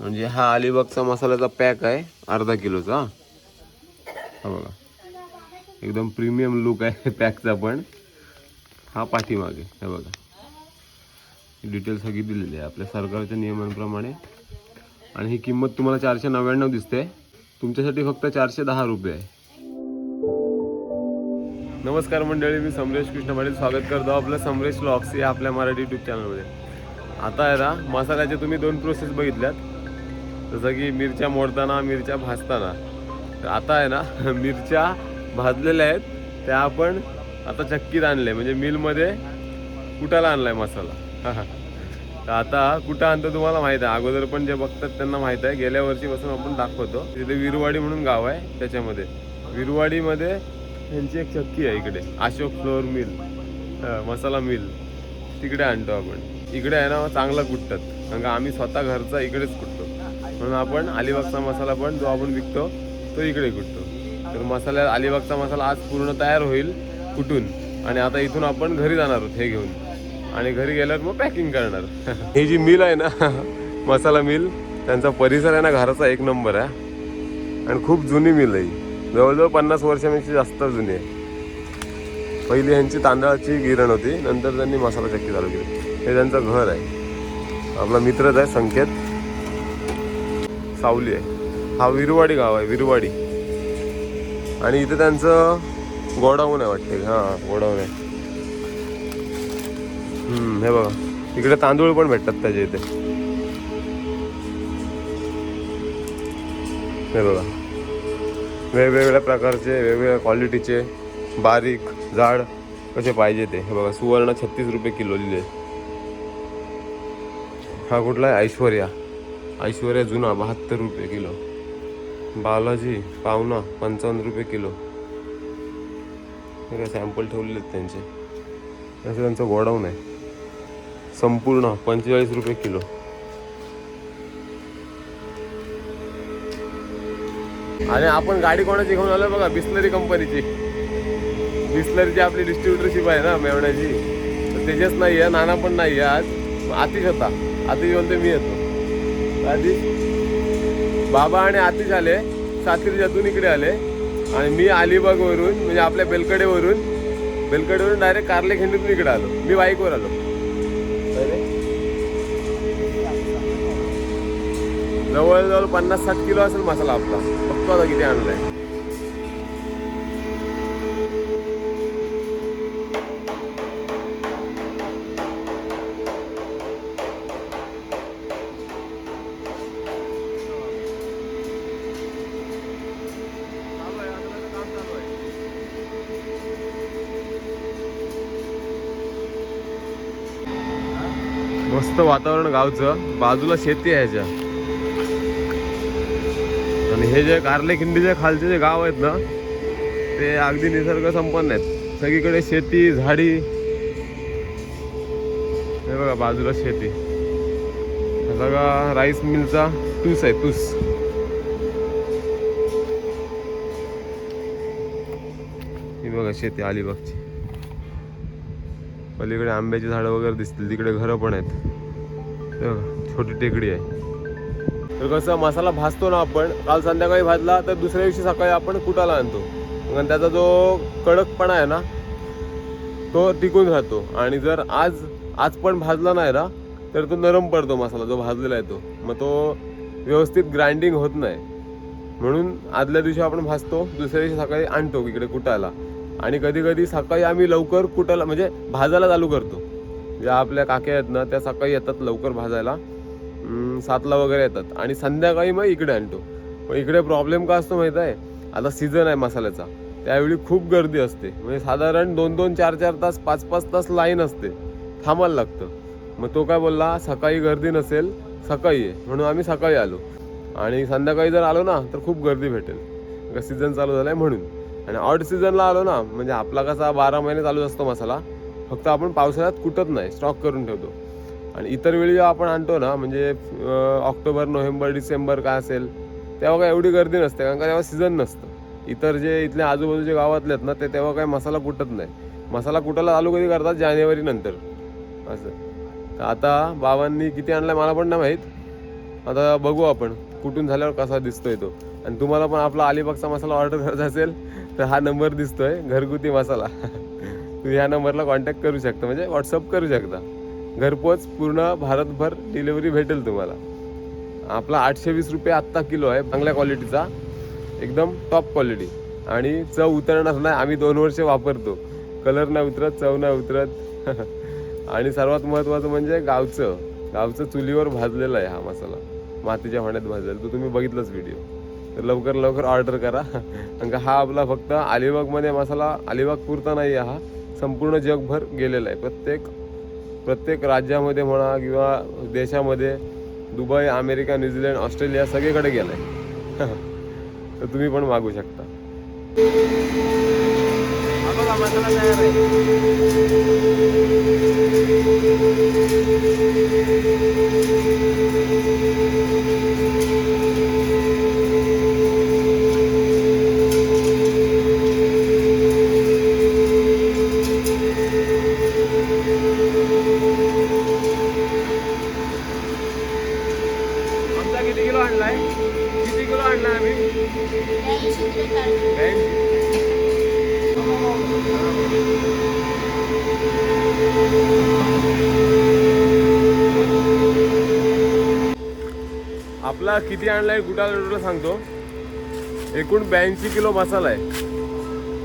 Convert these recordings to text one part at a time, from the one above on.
म्हणजे हा अलिबागचा मसाल्याचा पॅक आहे अर्धा किलोचा. हा बघा. एकदम प्रीमियम लुक आहे पॅकचा पण. हा पाठीमागे हे बघा. डिटेल सगळी दिलेली आहे आपल्या सरकारच्या नियमांप्रमाणे. आणि ही किंमत तुम्हाला चारशे नव्याण्णव दिसते. तुमच्यासाठी फक्त चारशे दहा रुपये आहे. नमस्कार मंडळी मी समरेश कृष्ण पाटील स्वागत करतो आपलं समरेश लॉक्स या आपल्या मराठी यूट्यूब चॅनलमध्ये आता आहे ना मसाल्याचे तुम्ही दोन प्रोसेस बघितल्यात. जसं की मिरच्या मोडताना मिरच्या भाजताना. तर आता आहे ना मिरच्या भाजलेल्या आहेत. त्या आपण आता चक्कीत आणले. म्हणजे मिलमध्ये कुटाला आणलाय मसाला. तर आता कुठं आणतो तुम्हाला माहीत आहे. अगोदर पण जे बघतात त्यांना माहीत आहे. गेल्या वर्षीपासून आपण दाखवतो. तिथे विरवाडी म्हणून गाव आहे त्याच्यामध्ये. विरवाडीमध्ये त्यांची एक चक्की आहे इकडे. अशोक फ्लोअर मिल मसाला मिल तिकडे आणतो आपण. इकडे आहे ना चांगला कुटतात कारण का आम्ही स्वतः घरचा इकडेच कुटतो. म्हणून आपण अलिबागचा मसाला पण जो आपण विकतो तो इकडे कुटतो. तर मसाल्या अलिबागचा मसाला आज पूर्ण तयार होईल कुटून आणि आता इथून आपण घरी जाणार आहोत हे घेऊन. आणि घरी गेल्यावर मग पॅकिंग करणार. ही जी मिल आहे ना मसाला मिल त्यांचा परिसर आहे ना घराचा एक नंबर आहे. आणि खूप जुनी मिल आहे जवळजवळ पन्नास वर्षांपेक्षा जास्त जुनी आहे. पहिली ह्यांची तांदळाची गिरण होती नंतर त्यांनी मसाला चक्की चालू केली. हे त्यांचं घर आहे. आपला मित्रच आहे संकेत. सावली आहे. हा विरवाडी गाव आहे विरवाडी. आणि इथे त्यांचं गोडाऊन आहे वाटते. हां गोडाऊन आहे. हे बघा. इकडे तांदूळ पण भेटतात त्याच्या इथे. हे बघा. वेगवेगळ्या प्रकारचे वेगवेगळ्या क्वालिटीचे बारीक जाड कसे पाहिजे ते. हे बघा सुवर्ण छत्तीस रुपये किलो लिहिले. हा कुठला आहे? ऐश्वर्या. ऐश्वर्या जुना बहात्तर रुपये किलो. बालाजी पावना पंचावन्न रुपये किलो. हे काय सॅम्पल ठेवलेले आहेत त्यांचे. असं त्यांचं गोडाऊन आहे. संपूर्ण पंचेचाळीस रुपये किलो. आणि आपण गाडी कोणाची घेऊन आलो बघा बिस्लरी कंपनीची. बिस्लरीची आपली डिस्ट्रीब्युटरशिप आहे ना मेवण्याची. तेजस नाही आहे नाना पण नाही आहे आज. मग आतिश होता आतिश बोलते मी येतो. आतिश बाबा आणि आतिश आले. सातिरच्यातून इकडे आले. आणि मी अलिबागवरून म्हणजे आपल्या बेलकडेवरून बेलकडेवरून डायरेक्ट कारले खिंडीतून इकडे आलो. मी बाईकवर आलो. अरे जवळजवळ पन्नास साठ किलो असेल मसाला आपला. बघतो आता किती आणलाय. वातावरण गावचं बाजूला शेती आहे ह्याच्या. आणि हे जे कारले खिंडीचे खालचे जे गाव आहेत ना ते अगदी निसर्ग संपन्न आहेत. सगळीकडे शेती झाडी. हे बघा बाजूला शेती. सगळा राईस मिलचा तूस आहे तूस. ही बघा शेती अलिबागची. पलीकडे आंब्याची झाडं वगैरे दिसतील तिकडे घरं पण आहेत. छोटी टेकडी आहे. तर कसं मसाला भाजतो ना आपण काल संध्याकाळी भाजला तर दुसऱ्या दिवशी सकाळी आपण कुटाला आणतो. कारण त्याचा जो कडकपणा आहे ना तो टिकून राहतो. आणि जर आज आज पण भाजला नाही ना तर तो नरम पडतो मसाला जो भाजलेला आहे तो. मग तो व्यवस्थित ग्राइंडिंग होत नाही. म्हणून आदल्या दिवशी आपण भाजतो दुसऱ्या दिवशी सकाळी आणतो इकडे कुटायला आणि कधी कधी सकाळी आम्ही लवकर कुटायला म्हणजे भाजायला चालू करतो. ज्या आपल्या काक्या आहेत ना त्या सकाळी येतात लवकर भाजायला. सातला वगैरे येतात. आणि संध्याकाळी मग इकडे आणतो. पण इकडे प्रॉब्लेम का असतो माहीत आहे? आता सीझन आहे मसाल्याचा. त्यावेळी खूप गर्दी असते. म्हणजे साधारण दोन दोन चार चार तास पाच पाच तास लाईन असते. थांबायला लागतं. मग तो काय बोलला सकाळी गर्दी नसेल सकाळी आहे म्हणून आम्ही सकाळी आलो. आणि संध्याकाळी जर आलो ना तर खूप गर्दी भेटेल. सीझन चालू झाला आहे म्हणून. आणि ऑड सीझनला आलो ना म्हणजे आपला कसा बारा महिने चालू असतो मसाला फक्त आपण पावसाळ्यात कुटत नाही स्टॉक करून ठेवतो. आणि इतर वेळी जेव्हा आपण आणतो ना म्हणजे ऑक्टोबर नोव्हेंबर डिसेंबर काय असेल तेव्हा काय एवढी गर्दी नसते कारण का तेव्हा सीझन नसतं. इतर जे इथल्या आजूबाजूचे गावातले आहेत ना ते तेव्हा काही मसाला कुटत नाही. मसाला कुटायला चालू कधी करतात? जानेवारी नंतर. असं. तर आता बाबांनी किती आणलाय मला पण नाही माहीत. आता बघू आपण कुठून झाल्यावर कसा दिसतोय तो. आणि तुम्हाला पण आपला अलिबागचा मसाला ऑर्डर करायचा असेल तर हा नंबर दिसतोय घरगुती मसाला. तुम्ही ह्या नंबरला कॉन्टॅक्ट करू शकता. म्हणजे व्हॉट्सअप करू शकता. घरपोच पूर्ण भारतभर डिलिव्हरी भेटेल तुम्हाला. आपला आठशे वीस रुपये आत्ता किलो आहे. चांगल्या क्वालिटीचा एकदम टॉप क्वालिटी आणि चव उतरणार नाही. आम्ही दोन वर्ष वापरतो. कलर नाही उतरत चव नाही उतरत. आणि सर्वात महत्त्वाचं म्हणजे गावचं. गावचं चुलीवर भाजलेलं आहे हा मसाला. मातीच्या भांड्यात भाजलेला. तो तुम्ही बघितलाच व्हिडिओ तर लवकर लवकर ऑर्डर करा. कारण का हा आपला फक्त अलिबागमध्ये मसाला अलिबाग पुरता नाही आहे हा. संपूर्ण जगभर गेलेला आहे. प्रत्येक प्रत्येक राज्यामध्ये म्हणा किंवा देशामध्ये दुबई अमेरिका न्यूझीलंड ऑस्ट्रेलिया सगळीकडे गेला आहे तर तुम्ही पण मागू शकता. तयार किती किती आणलाय गुटाला टोटल सांगतो. एकूण ब्याऐंशी किलो मसाला आहे.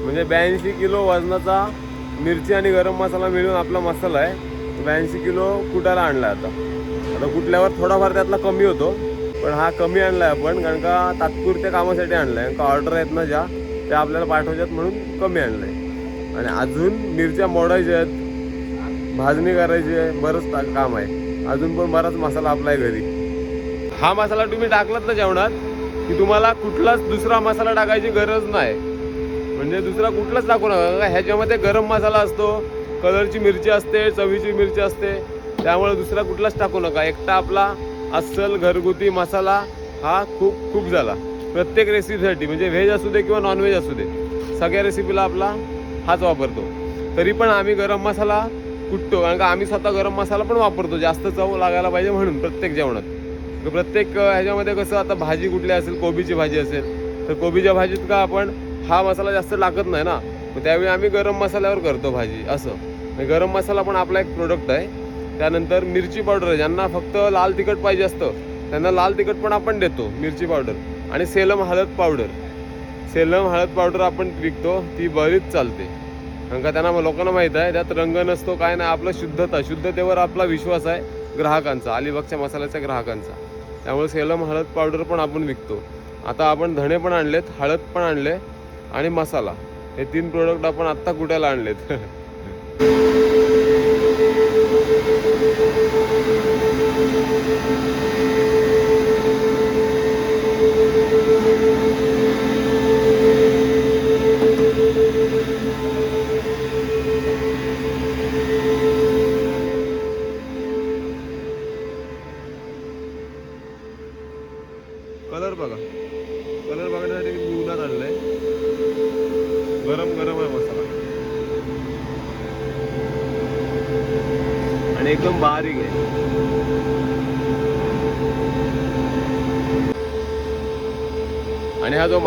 म्हणजे ब्याऐंशी किलो वजनाचा मिरची आणि गरम मसाला मिळून आपला मसाला आहे. ब्याऐंशी किलो कुटाला आणला आता? आता कुठल्यावर थोडाफार त्यातला कमी होतो. पण हा कमी आणलाय आपण कारण का तात्पुरत्या कामासाठी आणलाय. कारण का ऑर्डर आहेत ना ज्या त्या आपल्याला पाठवतात म्हणून कमी आणलंय. आणि अजून मिरच्या मोडायच्या आहेत भाजणी करायची आहे बरंच ता- काम आहे. अजून पण बराच मसाला आपला आहे घरी. हा मसाला तुम्ही टाकलात ना जेवणात की तुम्हाला कुठलाच दुसरा मसाला टाकायची गरज नाही. म्हणजे दुसरा कुठलाच टाकू नका का ह्याच्यामध्ये गरम मसाला असतो कलरची मिरची असते चवीची मिरची असते त्यामुळे दुसरा कुठलाच टाकू नका. एकटा आपला अस्सल घरगुती मसाला हा खूप खूप झाला. प्रत्येक रेसिपीसाठी म्हणजे व्हेज असू दे किंवा नॉनव्हेज असू दे सगळ्या रेसिपीला आपला हाच वापरतो. तरी पण आम्ही गरम मसाला कुटतो कारण का आम्ही स्वतः गरम मसाला पण वापरतो जास्त चव लागायला पाहिजे म्हणून प्रत्येक जेवणात. प्रत्येक ह्याच्यामध्ये कसं आता भाजी कुठली असेल कोबीची भाजी असेल तर कोबीच्या भाजीत का आपण हा मसाला जास्त लागत नाही ना? मग त्यावेळी आम्ही गरम मसाल्यावर करतो भाजी असं. गरम मसाला पण आपला एक प्रोडक्ट आहे. त्यानंतर मिरची पावडर आहे ज्यांना फक्त लाल तिखट पाहिजे असतं त्यांना लाल तिखट पण आपण देतो मिरची पावडर. आणि सेलम हळद पावडर. सेलम हळद पावडर आपण विकतो ती बरीच चालते. कारण का त्यांना लोकांना माहीत आहे त्यात रंग नसतो काय नाही आपलं शुद्धता शुद्धतेवर आपला विश्वास आहे. ग्राहकांचा अलिबागच्या मसाल्याच्या ग्राहकांचा. त्यामुळे सेलम हळद पावडर पण आपण विकतो. आता आपण धणे पण आणलेत हळद पण आणले आणि मसाला. हे तीन प्रोडक्ट आपण आत्ता कुठ्याला आणलेत?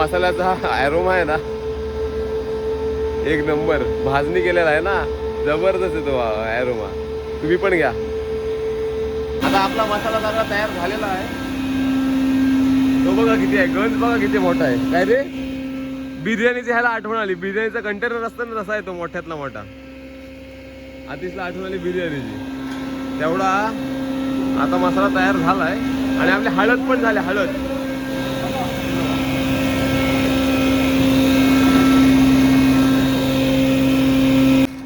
मसाल्याचा ॲरोमा आहे ना एक नंबर. भाजणी केलेला आहे ना जबरदस्त आहे तो ॲरोमा तुम्ही पण घ्या. आता आपला मसाला सगळा तयार झालेला आहे. तो बघा किती आहे. गंज बघा किती मोठा आहे. काय रे? बिर्याणीची ह्याला आठवण आली. बिर्याणीचा कंटेनर असता ना तसा आहे तो मोठ्यातला मोठा. आतिशला आठवण आली बिर्याणीची. तेवढा आता मसाला तयार झालाय. आणि आपली हळद पण झाली हळद.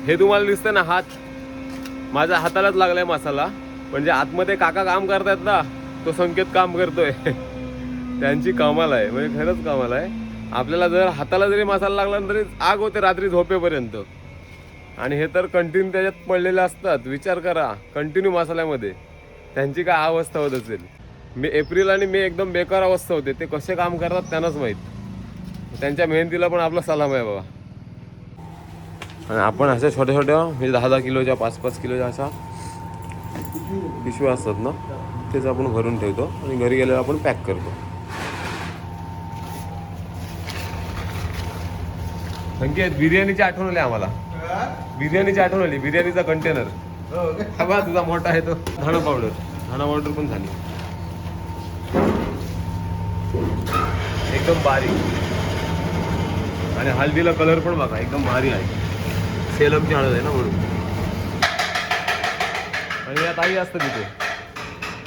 हे तुम्हाला दिसतं ना हात. माझ्या हातालाच लागलाय मसाला. म्हणजे आतमध्ये काका काम करतायत ना तो संकेत काम करतोय. त्यांची कमाल आहे. म्हणजे खरंच कमाल आहे. आपल्याला जर हाताला जरी मसाला लागला तरी आग होते रात्री झोपेपर्यंत. आणि हे तर कंटिन्यू त्याच्यात पडलेले असतात. विचार करा. कंटिन्यू मसाल्यामध्ये. त्यांची काय अवस्था होत असेल? मे एप्रिल आणि मे एकदम बेकार अवस्था होते. ते कसे काम करतात त्यांनाच माहीत. त्यांच्या मेहनतीला पण आपला सलाम आहे बाबा. आणि आपण अशा छोट्या छोट्या म्हणजे दहा दहा किलोच्या पाच पाच किलोच्या अशा पिशव्या असतात ना तेच आपण भरून ठेवतो आणि घरी गेल्यावर आपण पॅक करतो. संकेत बिर्याणीची आठवण आली आम्हाला. बिर्याणीची आठवण आली बिर्याणीचा कंटेनर हा बा तुझा मोठा आहे तो. धाणा पावडर धाणा पावडर पण झाली. एकदम बारीक आणि हळदीला कलर पण बघा एकदम भारी आहे. सेलमची हळद आहे ना म्हणून. आणि या ताई असतं तिथे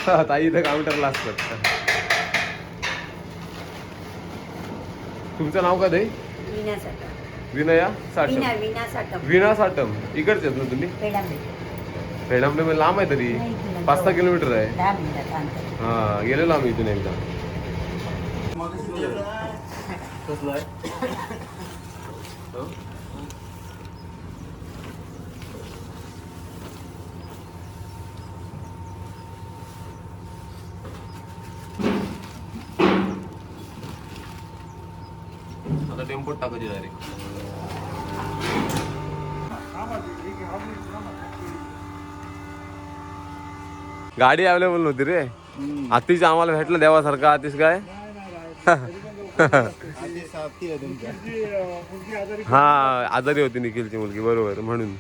हा, ताई इथं काउंटरला असतात. तुमचं नाव का ते विना साठम. विनया साठम. विना विना साठम. विना साठम. इकडचे आहेत ना तुम्ही? पेडामडे म्हणजे लांब आहे तरी. पाच सहा किलोमीटर आहे. हा गेलेलो आम्ही इथून एकदा. आता टेम्पोत टाकायची डायरेक्ट गाडी अवेलेबल नव्हती रे. आतिश आम्हाला भेटलं देवासारखा आतिश काय? हा आजारी होती निखिलची मुलगी बरोबर म्हणून.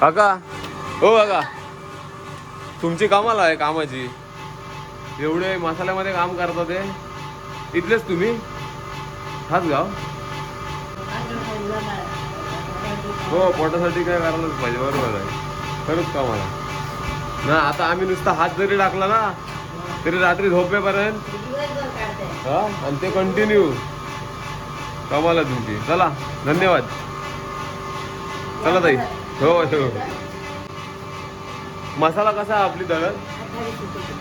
काका हो काका. तुमची कामाला आहे कामाची. एवढे मसाल्यामध्ये काम करता ते? इथलेच तुम्ही? हाच गाव? हो पोटासाठी काय करायलाच पाहिजे बरोबर आहे. खरंच कामाला ना आता आम्ही नुसता हात जरी टाकला ना तरी रात्री झोपेपर्यंत हा आणि ते कंटिन्यू कमाला तुमची. चला धन्यवाद. चला ताई. हो हो. मसाला कसा आपली दळण?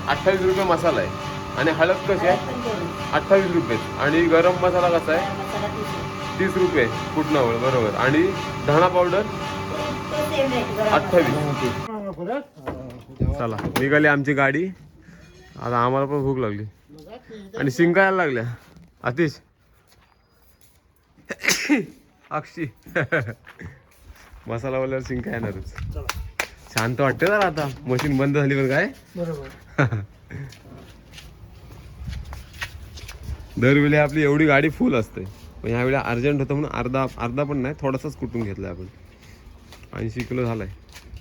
अठ्ठावीस रुपये मसाला आहे. आणि हळद कशी आहे? अठ्ठावीस रुपये. आणि गरम मसाला कसा आहे? तीस रुपये. तीस बरोबर. आणि धणा पावडर अठ्ठावीस. चला निघाली आमची गाडी. आता आम्हाला पण भूक लागली. आणि शिंकायला लागल्या. आतिश. अक्षी. मसाला वाल्यावर शिंका येणारच शांत वाटते जरा आता. मशीन बंद झाली पण काय? दरवेळी आपली एवढी गाडी फुल असते. पण ह्यावेळी अर्जंट होतं म्हणून अर्धा अर्धा पण नाही थोडासाच कुटून घेतला आपण. ऐंशी किलो झालाय.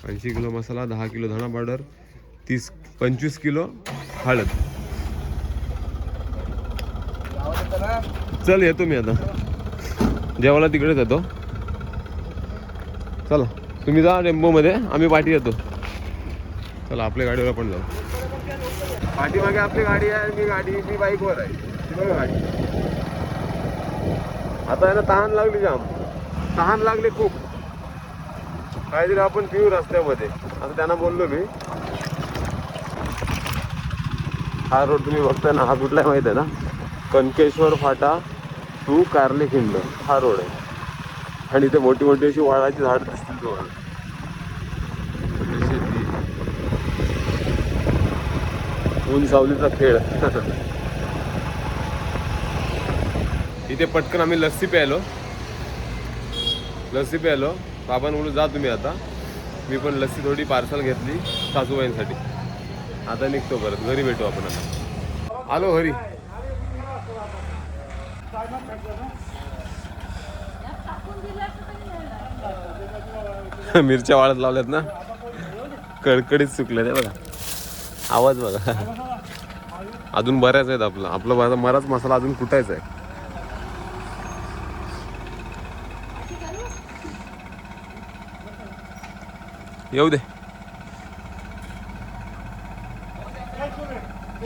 ऐंशी किलो मसाला दहा किलो धणा पावडर तीस पंचवीस किलो हळद. चल येतो मी आता. जेवायला तिकडेच येतो. चला. तुम्ही जा टेम्पोमध्ये आम्ही पाठी येतो चला आपल्या गाडीवर आपण जाऊ. पाठीमागे आपली गाडी आहे मी गाडी मी बाईकवर आहे. बघा गाडी. आता आहे ना तहान लागली जाम. तहान लागली खूप. काहीतरी आपण पिऊ रस्त्यामध्ये. आता त्यांना बोललो मी. हा रोड तुम्ही बघताय ना हा कुठला आहे माहीत आहे ना? कनकेश्वर फाटा टू कार्ले खिंड. हा रोड आहे. आणि इथे मोठी मोठी अशी वाळाची झाड दिसतील छोटी शेती ऊन सावलीचा खेळ. इथे पटकन आम्ही लस्सी प्यायलो. लस्सी प्यायलो. बाबांकडून जा तुम्ही आता. मी पण लस्सी थोडी पार्सल घेतली सासूबाईंसाठी. आता निघतो परत. घरी भेटू आपण आता. आलो घरी मिरच्या वाळत लावल्यात ना. कडकडीत सुकल्या ते बघा. आवाज बघा. अजून बऱ्याच आहेत आपला. आपला माझा मराच मसाला अजून कुटायचा आहे? येऊ दे.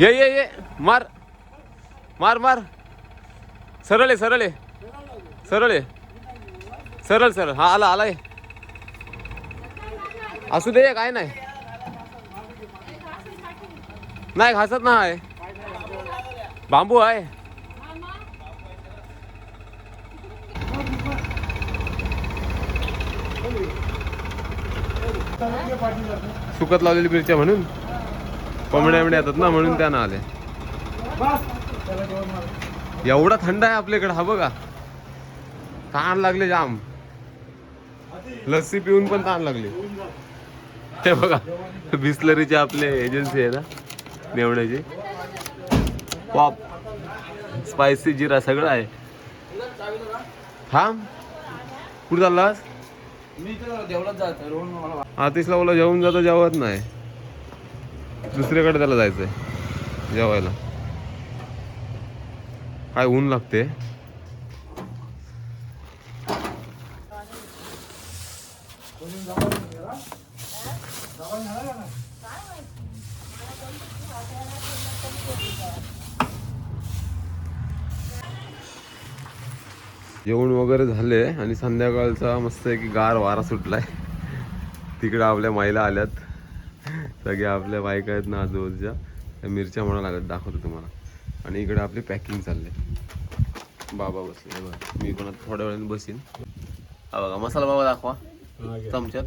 ये ये ये. मार. मार मार. सरळ आहे सरळ आहे सरळ आहे सरळ सरळ. हा आला आलाय असू दे काय नाही. नाही घासत ना आहे. बांबू आहे. सुकत लावलेली मिरच्या म्हणून. कोंबड्या बिमड्या येतात ना म्हणून त्यानं आले एवढा थंड आहे आपल्याकडे हा बघा. ताण लागले जाम. लस्सी पिऊन पण ताण लागली. हे बघा बिस्लरीचे आपले एजन्सी आहे ना नेवण्याची. पॉप स्पायसी जिरा सगळं आहे. थांब कुठं चाललास? आतिशला बोला जेवून जातो जेवत नाही. दुसरीकडे त्याला जायचंय जेवायला. काय ऊन लागते? वगैरे झाले आणि संध्याकाळचा मस्त की गार वारा सुटलाय. तिकडे आपल्या महिला आल्यात. सगळ्या आपल्या बायका आहेत ना आजूबाजूच्या. त्या मिरच्या म्हणा लागत दाखवतो तुम्हाला. आणि इकडे आपली पॅकिंग चालले बाबा बसले. बघा मी पण थोड्या वेळाने बसीन. हा बघा मसाला बाबा दाखवा. चमच्यात.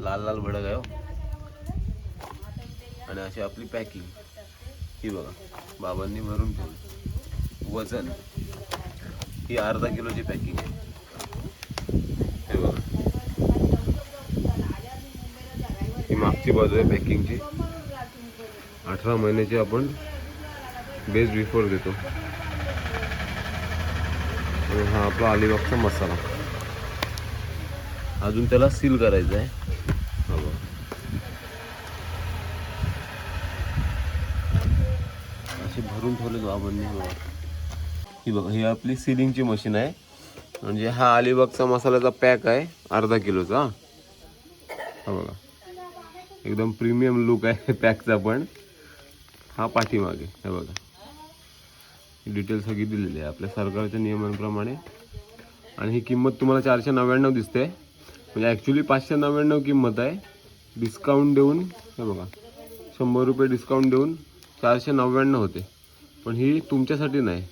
लाल लाल भडक आहे हो. आणि अशी आपली पॅकिंग. ही बघा बाबांनी भरून ठेवली. वजन. ही अर्धा किलोची पॅकिंग आहे. हे बघा. ही मागची बाजू आहे पॅकिंगची अठरा महिन्याची आपण बेस बिफोर देतो. आणि हा आपला अलिबागचा मसाला. अजून त्याला सील करायचं आहे. असे भरून ठेवले बाबांनी बघा. ही बघा ही आपली सिलिंगची मशीन आहे. म्हणजे हा अलिबागचा मसाल्याचा पॅक आहे अर्धा किलोचा. हा बघा. एकदम प्रीमियम लुक आहे पॅकचा पण. हा पाठीमागे हे बघा. डिटेल सगळी दिलेली आहे आपल्या सरकारच्या नियमांप्रमाणे. आणि ही किंमत तुम्हाला चारशे नव्याण्णव दिसते. म्हणजे ॲक्च्युली पाचशे नव्याण्णव किंमत आहे. डिस्काउंट देऊन हे बघा. शंभर रुपये डिस्काउंट देऊन चारशे नव्याण्णव होते. पण ही तुमच्यासाठी नाही.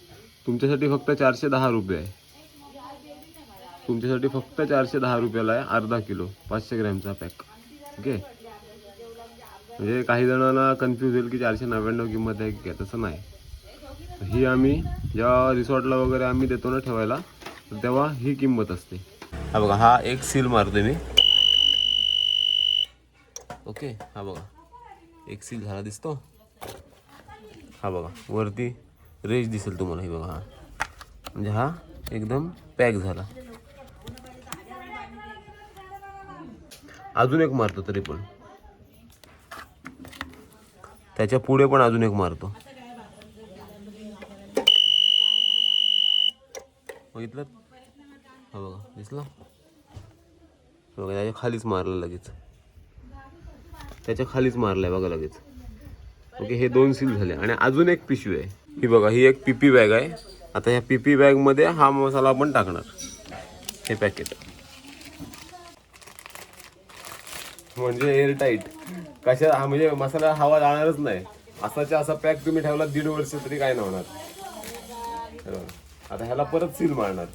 तुमच्यासाठी फक्त चारशे दहा रुपये आहे. तुमच्यासाठी फक्त चारशे दहा रुपयाला आहे अर्धा किलो पाचशे ग्रॅमचा पॅक ओके म्हणजे काही जणांना कन्फ्यूज होईल की चारशे नव्याण्णव किंमत आहे की तसं नाही. ही आम्ही जेव्हा रिसॉर्टला वगैरे आम्ही देतो ना ठेवायला तेव्हा ही किंमत असते. हा बघा हा एक सील मारतो मी. ओके हा बघा. एक सील झाला दिसतो. हा बघा वरती रेज दिसेल तुम्हाला हे बघा हा. म्हणजे हा एकदम पॅक झाला. अजून एक मारतो तरी पण. त्याच्या पुढे पण अजून एक मारतो. बघितलं? हा बघा दिसला? बघा त्याच्या खालीच मारलं लगेच. त्याच्या खालीच मारलंय बघा लगेच. ओके हे दोन सील झाले. आणि अजून एक पिशवी आहे. ही बघा ही एक पीपी बॅग आहे. आता ह्या पीपी बॅगमध्ये हा मसाला आपण टाकणार. हे पॅकेट म्हणजे एअर टाईट कशा हा म्हणजे मसाला हवा जाणारच नाही. असाच्या असा पॅक तुम्ही ठेवला दीड वर्ष तरी काय नाही होणार. आता ह्याला परत सील मारणार.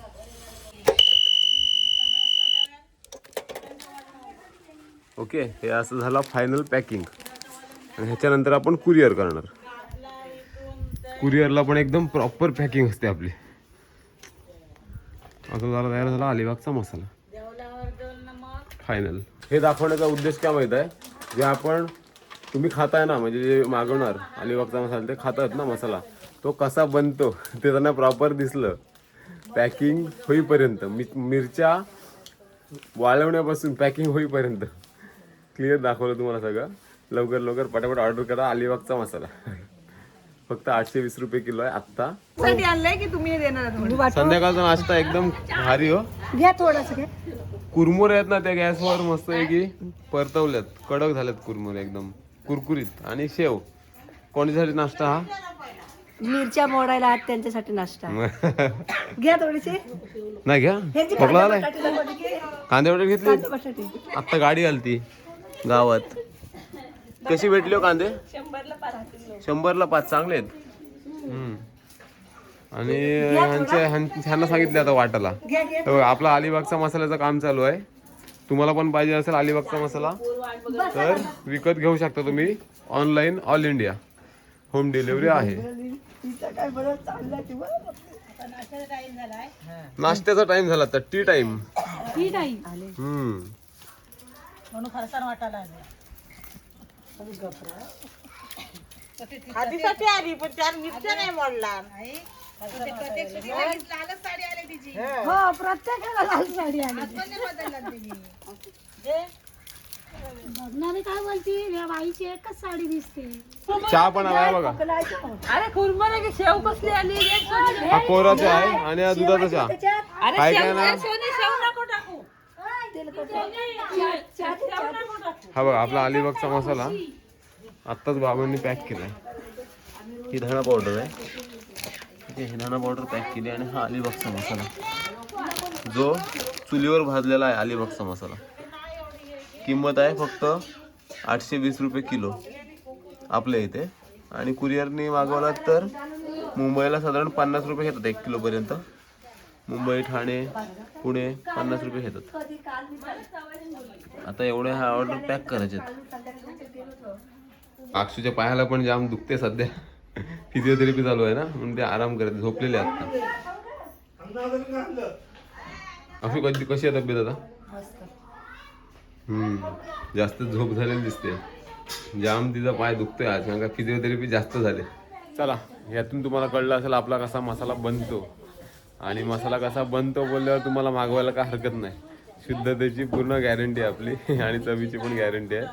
ओके हे असं झालं फायनल पॅकिंग आणि ह्याच्यानंतर आपण कुरिअर करणार. कुरिअरला पण एकदम प्रॉपर पॅकिंग असते आपली. आता जरा तयार झाला अलिबागचा मसाला. फायनल हे दाखवण्याचा उद्देश काय माहीत आहे? जे आपण तुम्ही खाताय ना म्हणजे जे मागवणार अलिबागचा मसाला ते खातात ना मसाला. तो कसा बनतो ते त्यांना प्रॉपर दिसलं. पॅकिंग होईपर्यंत मि मिरच्या वाळवण्यापासून पॅकिंग होईपर्यंत. क्लिअर दाखवलं तुम्हाला सगळं? लवकर लवकर पटापट ऑर्डर करा अलिबागचा मसाला. फक्त आठशे वीस रुपये किलो आहे आत्ता. साठी आणलंय की तुम्ही देणार आहात? संध्याकाळचा नाश्ता एकदम भारी हो. घ्या थोडस घ्या. कुरमुरे आहेत ना त्या गॅसवर मस्त आहे की परतवल्यात. कडक झाल्यात कुरमुरे एकदम. कुरकुरीत. आणि शेव. कोणासाठी नाश्ता हा? मिरच्या मोडायला आहात त्यांच्यासाठी नाश्ता. घ्या थोडेसे नाही घ्या. ह्याची खोकला आलाय? कांदे वगैरे घेतले? बटाटे. आत्ता गाडी आलती. गावात. कशी भेटली हो कांदे? शंभरला पाच. चांगले आहेत. हम्म. आणि ह्यांच्या ह्यां- ह्यांना सांगितले आता वाटाला बघा, आपला अलिबागचा मसाल्याचं काम चालू आहे. तुम्हाला पण पाहिजे असेल अलिबागचा मसाला तर विकत घेऊ शकता तुम्ही online all India home delivery आहे. नाश्त्याचा टाइम झाला तर टी टाइम आले हम्म. म्हणून फरसाण वाटायला आधीसाठी आली पण चार मिरच्या नाही मोडला. हो. प्रत्येकाला लाल साडी आली बघणारी काय बोलती? या बाईची एकच साडी दिसते. चहा पण आलाय बघा. अरे की शेव कसली आली? हा कोराचा आहे आणि हा दुधाचा चहा. काय काय ना सोनी शेव नको टाकू. हा बघा आपला अलिबागचा मसाला आत्ताच बाबांनी पॅक केलाय. ही धणा पावडर आहे. ठीक आहे, ही धणा पावडर पॅक केली आणि हा अलिबागचा मसाला. जो चुलीवर भाजलेला आहे अलिबागचा मसाला. किंमत आहे फक्त आठशे वीस रुपये किलो आपल्या इथे. आणि कुरिअरनी मागवला तर मुंबईला साधारण पन्नास रुपये घेतात एक किलोपर्यंत. मुंबई ठाणे पुणे पन्नास रुपये घेतात. आता एवढे हा ऑर्डर पॅक करायचे अक्षूच्या पायाला पण जाम दुखते सध्या. फिजिओथेरपी चालू आहे ना म्हणून ते आराम करत झोपलेले आहेत. अक्षू कशी कशी आहे तब्येत आता? हम्म जास्त झोप झालेली दिसते. जाम तिचा पाय दुखतोय आज कारण का फिजिओथेरपी जास्त झाले. चला यातून तुम्हाला कळलं असेल आपला कसा मसाला बनतो. आणि मसाला कसा बनतो बोलल्यावर तुम्हाला मागवायला काय हरकत नाही. शुद्धतेची पूर्ण गॅरंटी आहे आपली. आणि चवीची पण गॅरंटी आहे.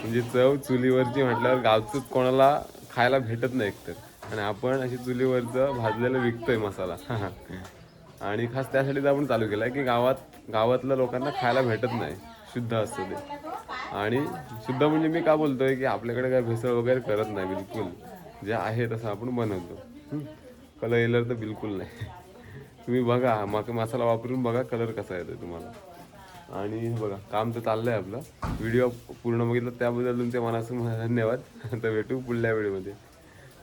म्हणजे चव चुलीवरची म्हटल्यावर गावचं कोणाला खायला भेटत नाही एकतर. आणि आपण अशी चुलीवरचं भाजलेलं विकतोय मसाला. आणि खास त्यासाठीच आपण चालू केलं आहे की गावात गावातल्या लोकांना खायला भेटत नाही. शुद्ध असतं ते. आणि शुद्ध म्हणजे मी का बोलतोय की आपल्याकडे काय भेसळ वगैरे करत नाही बिलकुल. जे आहे तसं आपण बनवतो. कलर येलर तर बिलकुल नाही. तुम्ही बघा मग मसाला वापरून बघा कलर कसा येतो तुम्हाला. आणि बघा काम तर चाललं आहे आपलं. व्हिडिओ पूर्ण बघितलं त्याबद्दल तुमच्या मनासून धन्यवाद. तर भेटू पुढल्या वेळेमध्ये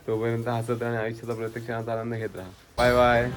तोपर्यंत हसत आणि आयुष्याचा प्रत्येक क्षणाचा आनंद घेत राहा. Bye bye